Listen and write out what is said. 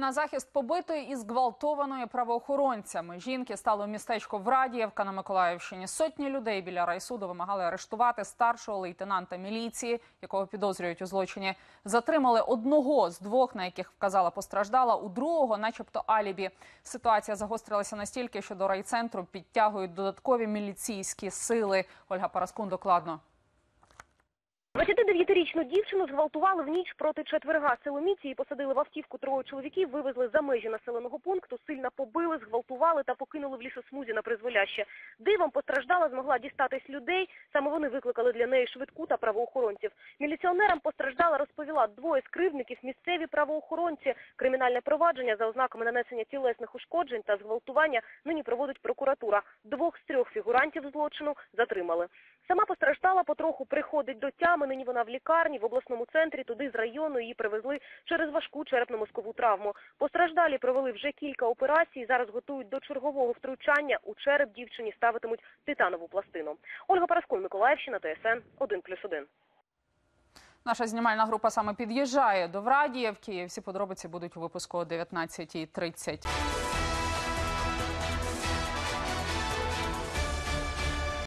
На захист побитої і зґвалтованої правоохоронцями жінки стали у містечко Врадіївка на Миколаївщині. Сотні людей біля райсуду вимагали арештувати старшого лейтенанта міліції, якого підозрюють у злочині. Затримали одного з двох, на яких вказала постраждала, у другого, начебто, алібі. Ситуація загострилася настільки, що до райцентру підтягують додаткові міліційські сили. Ольга Параскун докладно. 29-річну дівчину зґвалтували в ніч проти четверга. Силоміці її посадили в автівку троє чоловіків, вивезли за межі населеного пункту, сильно побили, зґвалтували та покинули в лісосмузі на призволяще. Дивом постраждала змогла дістатись людей. Саме вони викликали для неї швидку та правоохоронців. Міліціонерам постраждала розповіла двоє з кривдників місцеві правоохоронці. Кримінальне провадження за ознаками нанесення тілесних ушкоджень та зґвалтування нині проводить прокуратура. Двох з трьох фігурантів злочину затримали. Сама постраждала потроху приходить до тями. Нині вона в лікарні в обласному центрі. Туди з району її привезли через важку черепно-мозкову травму. Постраждалі провели вже кілька операцій. Зараз готують до чергового втручання. У череп дівчині ставитимуть титанову пластину. Ольга Параскун, Миколаївщина, ТСН 1+,1. Наша знімальна група саме під'їжджає до Врадіївки. Всі подробиці будуть у випуску о 19.30.